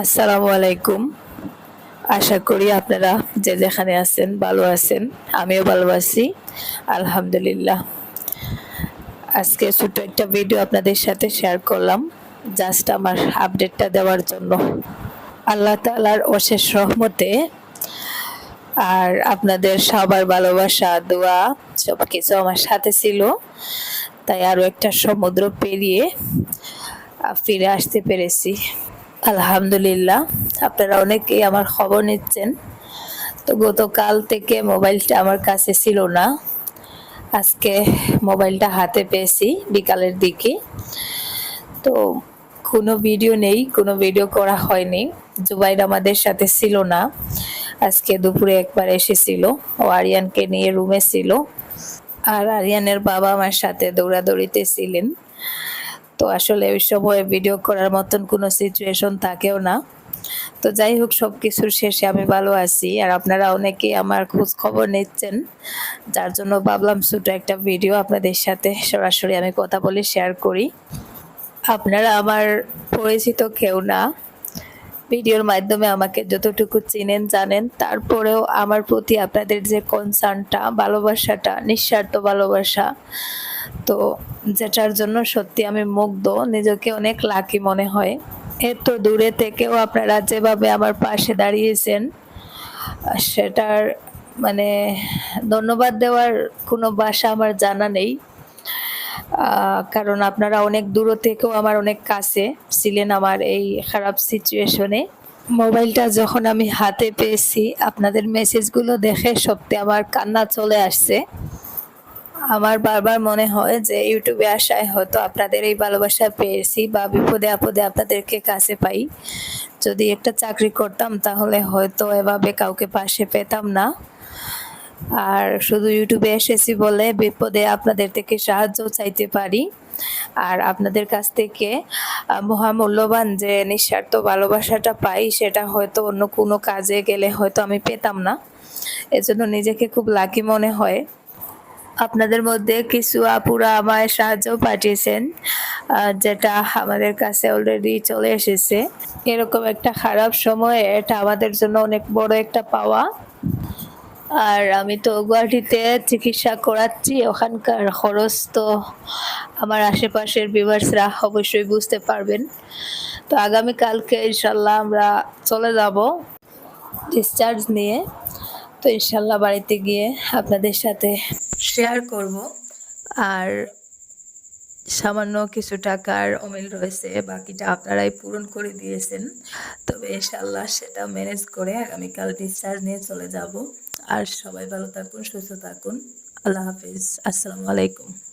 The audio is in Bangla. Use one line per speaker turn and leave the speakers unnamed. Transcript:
আসসালামু আলাইকুম। আশা করি আপনারা যে যেখানে আছেন ভালো আছেন, আমিও ভালো আছি। আলহামদুলিল্লাহ। আজকে ছোট একটা ভিডিও আপনাদের সাথে শেয়ার করলাম জাস্ট আমার আপডেটটা দেওয়ার জন্য। আল্লাহ তালার অশেষ রহমতে আর আপনাদের সবার ভালোবাসা, দোয়া সব কিছু আমার সাথে ছিল। তাই আরও একটা সমুদ্র পেরিয়ে ফিরে আসতে পেরেছি। আলহামদুলিল্লাহ। আপনারা অনেকেই আমার খবর নিচ্ছেন। তো গতকাল থেকে মোবাইলটা আমার কাছে ছিল না। আজকে মোবাইলটা হাতে পেয়েছি বিকালের দিকে। তো কোনো ভিডিও নেই, কোনো ভিডিও করা হয়নি। জুবাইর আমাদের সাথে ছিল না। আজকে দুপুরে একবার এসেছিল। ও আরিয়ানকে নিয়ে রুমে ছিল। আর আরিয়ানের বাবা আমার সাথে দৌড়াদৌড়িতে ছিলেন। তো আসলে ওই সময় ভিডিও করার মতন কোনো সিচুয়েশন থাকেও না। তো যাই হোক সব কিছুর শেষে আমি ভালো আছি। আর আপনারা অনেকেই আমার খোঁজ খবর নিচ্ছেন, যার জন্য ভাবলাম ছোটো একটা ভিডিও আপনাদের সাথে সরাসরি আমি কথা বলে শেয়ার করি। আপনারা আমার পরিচিত কেউ না, ভিডিওর মাধ্যমে আমাকে যতটুকু চিনেন, জানেন, তারপরেও আমার প্রতি আপনাদের যে কনসার্নটা ভালোবাসাটা, নিঃস্বার্থ ভালোবাসা তো যেটার জন্য সত্যি আমি মুগ্ধ, নিজেকে অনেক লাকি মনে হয়। এত দূরে থেকেও আপনারা যেভাবে আমার পাশে দাঁড়িয়েছেন, সেটার মানে ধন্যবাদ দেওয়ার কোনো ভাষা আমার জানা নেই। কারণ আপনারা অনেক দূর থেকেও আমার অনেক কাছে ছিলেন আমার এই খারাপ সিচুয়েশনে মোবাইলটা যখন আমি হাতে পেয়েছি, আপনাদের মেসেজগুলো দেখে সত্যি আমার কান্না চলে আসছে। আমার বারবার মনে হয় যে ইউটিউবে আসায় হয়তো আপনাদের এই ভালোবাসা পেয়েছি বা বিপদে আপদে আপনাদেরকে কাছে পাই। যদি একটা চাকরি করতাম তাহলে হয়তো এভাবে কাউকে পাশে পেতাম না। আর শুধু ইউটিউবে এসেছি বলে বিপদে আপনাদের থেকে সাহায্য চাইতে পারি। আর আপনাদের কাছ থেকে মহামূল্যবান যে নিঃস্বার্থ ভালোবাসাটা পাই সেটা হয়তো অন্য কোনো কাজে গেলে হয়তো আমি পেতাম না। এজন্য নিজেকে খুব লাকি মনে হয়। আপনাদের মধ্যে কিছু আপুরা আমায় সাহায্য পাঠিয়েছেন যেটা আমাদের কাছে অলরেডি চলে এসেছে। এরকম একটা খারাপ সময়ে এটা আমাদের জন্য অনেক বড় একটা পাওয়া। আর আমি তো গুয়াহাটিতে চিকিৎসা করাচ্ছি, ওখানকার খরচ তো আমার আশেপাশের ভিউয়ার্সরা অবশ্যই বুঝতে পারবেন। তো আগামীকালকে ইনশাল্লাহ আমরা চলে যাব ডিসচার্জ নিয়ে। তো ইনশাল্লাহ বাড়িতে গিয়ে আপনাদের সাথে শেয়ার করব। আর সামান্য কিছু টাকার অমিল রয়েছে, বাকিটা আপনারাই পূরণ করে দিয়েছেন। তবে ইনশাল্লাহ সেটা ম্যানেজ করে আগামীকাল ডিসচার্জ নিয়ে চলে যাব। আর সবাই ভালো থাকুন, সুস্থ থাকুন। আল্লাহ হাফিজ। আসসালামু আলাইকুম।